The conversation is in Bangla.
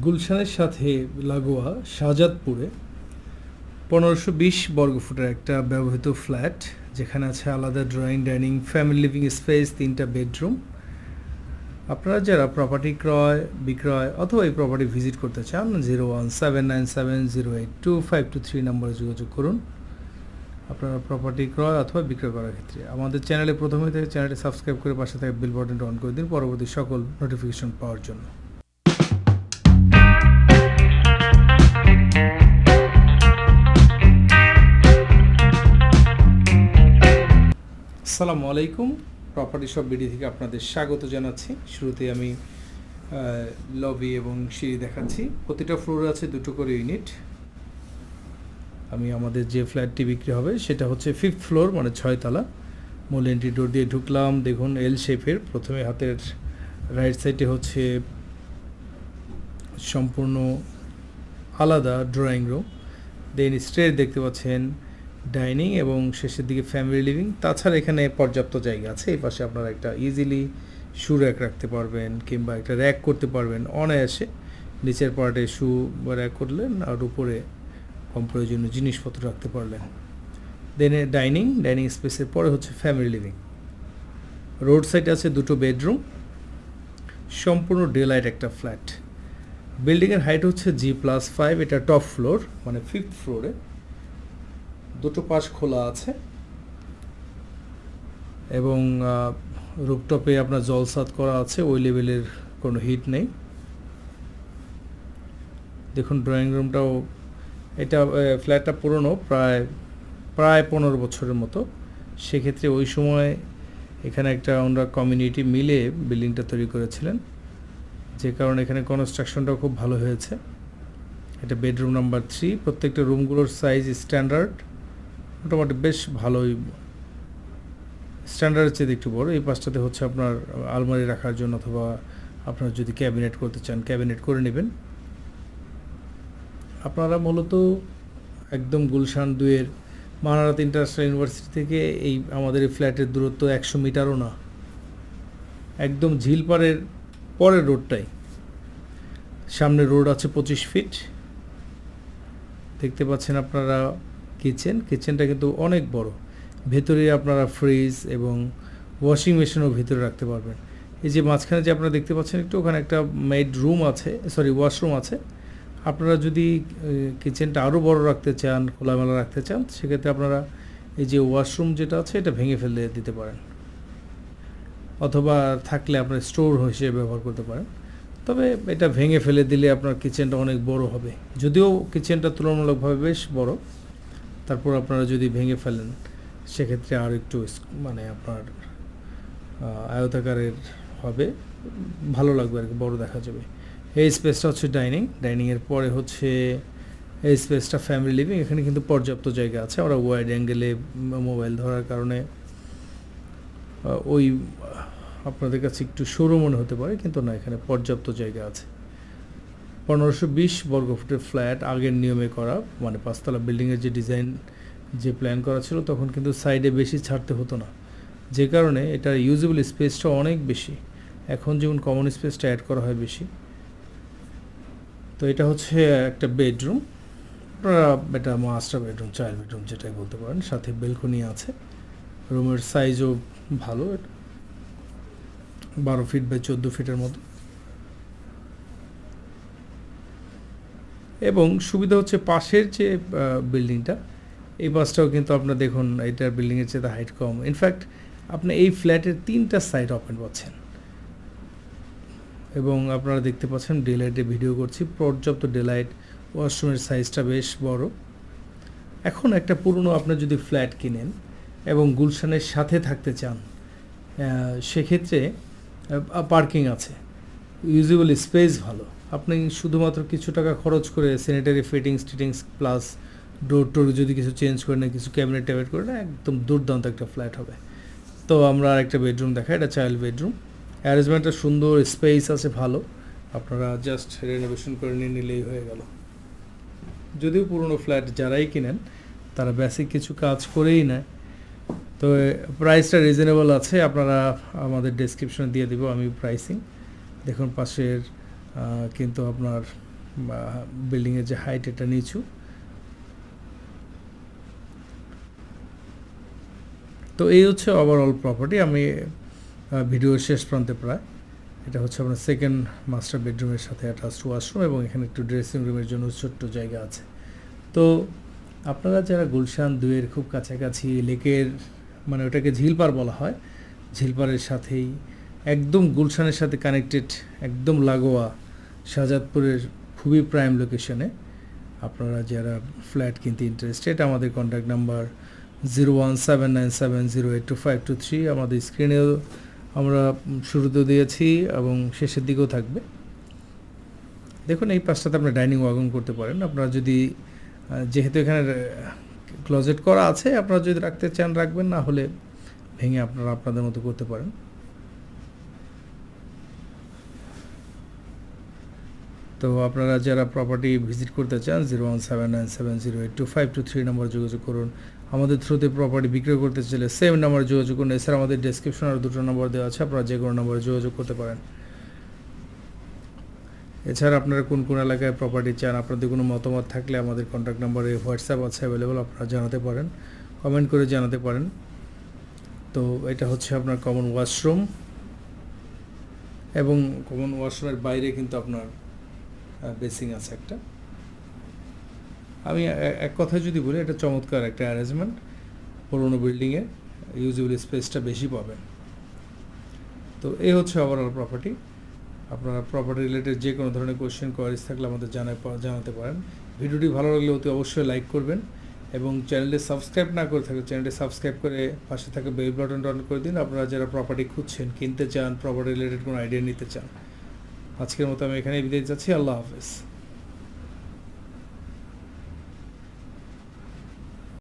গুলশানের সাথে লাগোয়া শাহজাদপুরে পনেরোশো বিশ বর্গফুটের একটা ব্যবহৃত ফ্ল্যাট, যেখানে আছে আলাদা drawing, dining family living space তিনটা বেডরুম। আপনারা যারা প্রপার্টি ক্রয়, বিক্রয় অথবা এই প্রপার্টি ভিজিট করতে চান zero one seven nine seven zero eight two five two three নম্বরে যোগাযোগ করুন। আপনারা প্রপার্টি ক্রয় অথবা বিক্রয় করার ক্ষেত্রে আমাদের চ্যানেলে প্রথমে থেকে চ্যানেলটি সাবস্ক্রাইব করে পাশে থাকা বিল বাটনটা অন করে দিন, পরবর্তী সকল নোটিফিকেশন পাওয়ার জন্য। আসসালামু আলাইকুম। প্রপার্টি শপ বিডি থেকে আপনাদের স্বাগত জানাচ্ছি। শুরুতে আমি লবি এবং সিঁড়ি দেখাচ্ছি। প্রতিটা ফ্লোরে আছে দুটো করে ইউনিট আমি আমাদের যে ফ্ল্যাটটি বিক্রি হবে, সেটা হচ্ছে ফিফথ ফ্লোর মানে ছয়তলা। মূল এন্ট্রি ডোর দিয়ে ঢুকলাম। দেখুন এল শেপের প্রথমে হাতের রাইট সাইডে হচ্ছে সম্পূর্ণ আলাদা ড্রয়িং রুম দেন স্ট্রেট দেখতে পাচ্ছেন ডাইনিং এবং শেষের দিকে ফ্যামিলি লিভিং তাছাড়া এখানে পর্যাপ্ত জায়গা আছে। এই পাশে আপনারা একটা ইজিলি শু র্যাক রাখতে পারবেন কিংবা একটা র্যাক করতে পারবেন অনায়াসে। নিচের পার্টে শু র্যাক করলেন আর উপরে কম প্রয়োজনীয় জিনিসপত্র রাখতে পারলেন। দেন ডাইনিং ডাইনিং স্পেসের পরে হচ্ছে ফ্যামিলি লিভিং রোড সাইডে আছে দুটো বেডরুম সম্পূর্ণ ডে লাইট একটা ফ্ল্যাট বিল্ডিংয়ের হাইট হচ্ছে জি প্লাস ফাইভ এটা টপ ফ্লোর মানে ফিফথ ফ্লোরে দুটো পাশ খোলা আছে। এবং রুপটপে আপনার জলসাত করা আছে, ওই লেভেলের কোনো হিট নেই। দেখুন ড্রয়িং রুমটাও এটা ফ্ল্যাটটা পুরনো, প্রায় প্রায় পনেরো বছরের মতো। সেক্ষেত্রে ওই সময় এখানে একটা ওনারা কমিউনিটি মিলে বিল্ডিংটা তৈরি করেছিলেন। যে কারণে এখানে কনস্ট্রাকশনটাও খুব ভালো হয়েছে। এটা বেডরুম নাম্বার থ্রি প্রত্যেকটা রুমগুলোর সাইজ স্ট্যান্ডার্ড মোটামুটি বেশ ভালোই। স্ট্যান্ডার্ডের চেয়ে একটু বড়। এই পাশটাতে হচ্ছে আপনার আলমারি রাখার জন্য অথবা আপনার যদি ক্যাবিনেট করতে চান ক্যাবিনেট করে নেবেন। আপনারা মূলত একদম গুলশান দুয়ের মহানারাত ইন্টারন্যাশনাল ইউনিভার্সিটি থেকে এই আমাদের এই ফ্ল্যাটের দূরত্ব একশো মিটারও না। একদম ঝিলপাড়ের পরের রোডটাই। সামনে রোড আছে পঁচিশ ফিট। দেখতে পাচ্ছেন আপনারা কিচেন। কিচেনটা কিন্তু অনেক বড়। ভেতরে আপনারা ফ্রিজ এবং ওয়াশিং মেশিনও ভিতরে রাখতে পারবেন। এই যে মাঝখানে যে আপনারা দেখতে পাচ্ছেন, একটু ওখানে একটা মেড রুম আছে, সরি, ওয়াশরুম আছে। আপনারা যদি কিচেনটা আরও বড় রাখতে চান, খোলামেলা রাখতে চান, সেক্ষেত্রে আপনারা এই যে ওয়াশরুম যেটা আছে, এটা ভেঙে ফেলে দিতে পারেন। অথবা থাকলে আপনার স্টোর হিসেবে ব্যবহার করতে পারেন। তবে এটা ভেঙে ফেলে দিলে আপনার কিচেনটা অনেক বড় হবে। যদিও কিচেনটা তুলনামূলকভাবে বেশ বড়। তারপর আপনারা যদি ভেঙে ফেলেন, সেক্ষেত্রে আর একটু মানে আপনার আয়তাকারের হবে। ভালো লাগবে আর কি, বড়ো দেখা যাবে। এই স্পেসটা হচ্ছে ডাইনিং। ডাইনিংয়ের পরে হচ্ছে এই স্পেসটা ফ্যামিলি লিভিং। এখানে কিন্তু পর্যাপ্ত জায়গা আছে। আমরা ওয়াইড অ্যাঙ্গেলে মোবাইল ধরার কারণে ওই আপনাদের কাছে একটু সরু মনে হতে পারে, কিন্তু না, এখানে পর্যাপ্ত জায়গা আছে। পনেরোশো বিশ বর্গফুটের ফ্ল্যাট আগের নিয়মে করা মানে পাঁচতলা বিল্ডিংয়ের যে ডিজাইন, যে প্ল্যান করা ছিল, তখন কিন্তু সাইডে বেশি ছাড়তে হতো না। যে কারণে এটার ইউজেবল স্পেসটা অনেক বেশি। এখন যেমন কমন স্পেসটা অ্যাড করা হয় বেশি। তো এটা হচ্ছে একটা বেডরুম আপনারা এটা মাস্টার বেডরুম চাইল্ড বেডরুম যেটাই বলতে পারেন, সাথে বেলকনি আছে। রুমের সাইজও ভালো, বারো ফিট বাই চোদ্দ ফিটের মতো। এবং সুবিধা হচ্ছে পাশের যে বিল্ডিংটা এই বাসটাও কিন্তু আপনার দেখুন, এটার বিল্ডিংয়ের চেয়ে হাইট কম। ইনফ্যাক্ট আপনি এই ফ্ল্যাটের তিনটা সাইড ওপেন পাচ্ছেন। এবং আপনারা দেখতে পাচ্ছেন ডেলাইটে ভিডিও করছি, পর্যাপ্ত ডেলাইট ওয়াশরুমের সাইজটা বেশ বড়। এখন একটা পুরনো আপনার যদি ফ্ল্যাট কিনেন এবং গুলশানের সাথে থাকতে চান সেক্ষেত্রে পার্কিং আছে। ইউজেবল স্পেস ভালো। আপনি শুধুমাত্র কিছু টাকা খরচ করে স্যানিটারি ফিটিংস টিটিংস প্লাস ডোর টোর যদি কিছু চেঞ্জ করে না কিছু ক্যাবিনেট ট্যাবিনেট করে না একদম দুর্দান্ত একটা ফ্ল্যাট হবে। তো আমরা আরেকটা বেডরুম দেখাই, এটা চাইল্ড বেডরুম অ্যারেঞ্জমেন্টটা সুন্দর স্পেস আছে, ভালো। আপনারা জাস্ট রেনোভেশন করে নিয়ে নিলেই হয়ে গেল। যদিও পুরনো ফ্ল্যাট যারাই কিনেন, তারা বেসিক কিছু কাজ করেই নেয়। তো প্রাইসটা রিজনেবল আছে, আপনারা আমাদের ডেসক্রিপশনে দিয়ে দিব আমি প্রাইসিং দেখুন, পাশের কিন্তু আপনার বিল্ডিংয়ের যে হাইট এটা নিচু। তো, এই হচ্ছে ওভারঅল প্রপার্টি আমি ভিডিওর শেষ প্রান্তে প্রায়। এটা হচ্ছে আপনার সেকেন্ড মাস্টার বেডরুমের সাথে অ্যাটাচড ওয়াশরুম এবং এখানে একটু ড্রেসিং রুমের জন্য ছোট্ট জায়গা আছে। তো, আপনারা যারা গুলশান দুয়ের খুব কাছাকাছি লেকের মানে ওটাকে ঝিলপার বলা হয়। ঝিলপারের সাথেই একদম গুলশানের সাথে কানেক্টেড একদম লাগোয়া শাহজাদপুরের খুবই প্রাইম লোকেশনে আপনারা যারা ফ্ল্যাট কিনতে ইন্টারেস্টেড আমাদের contact number zero one seven nine seven zero eight two five two three আমাদের স্ক্রিনেও আমরা শুরুতে দিয়েছি এবং শেষের দিকেও থাকবে। দেখুন, এই পাশটাতে আপনার ডাইনিং ওয়াগন করতে পারেন। আপনারা যদি যেহেতু এখানে ক্লোজেট করা আছে, আপনারা যদি রাখতে চান, রাখবেন, না হলে ভেঙে আপনারা আপনাদের মতো করতে পারেন। তো আপনারা যারা প্রপার্টি ভিজিট করতে চান zero one seven nine seven zero eight two five two three number যোগাযোগ করুন। আমাদের থ্রুতে প্রপার্টি বিক্রয় করতে চাইলে সেম নাম্বার যোগাযোগ করুন। এছাড়া আমাদের ডেসক্রিপশন আর দুটো নম্বর দেওয়া আছে, আপনারা যে কোনো নম্বরে যোগাযোগ করতে পারেন। এছাড়া আপনারা কোন কোন এলাকায় প্রপার্টি চান, আপনাদের কোনো মতামত থাকলে আমাদের কন্ট্যাক্ট নাম্বারে হোয়াটসঅ্যাপ আছে অ্যাভেলেবল আপনারা জানাতে পারেন কমেন্ট করে জানাতে পারেন। তো এটা হচ্ছে আপনার কমন ওয়াশরুম এবং কমন ওয়াশরুমের বাইরে কিন্তু আপনার বেসিং আছে একটা। আমি এক কথায় যদি বলি, এটা চমৎকার একটা অ্যারেঞ্জমেন্ট পুরোনো বিল্ডিংয়ে ইউজেবল স্পেসটা বেশি পাবেন। তো এই হচ্ছে ওভারঅল প্রপার্টি আপনারা প্রপার্টি রিলেটেড যে কোনো ধরনের কোয়েশ্চেন কোয়ারিজ থাকলে আমাদের জানায়, জানাতে পারেন। ভিডিওটি ভালো লাগলে অতি অবশ্যই লাইক করবেন এবং চ্যানেলটি সাবস্ক্রাইব না করে থাকলে চ্যানেলটি সাবস্ক্রাইব করে পাশে থাকা বেল বাটনটা অন করে দিন। আপনারা যারা প্রপার্টি খুঁজছেন, কিনতে চান প্রপার্টি রিলেটেড কোনো আইডিয়া নিতে চান, আজকের মতো আমি এখানেই বিদায় যাচ্ছি। আল্লাহ হাফেজ।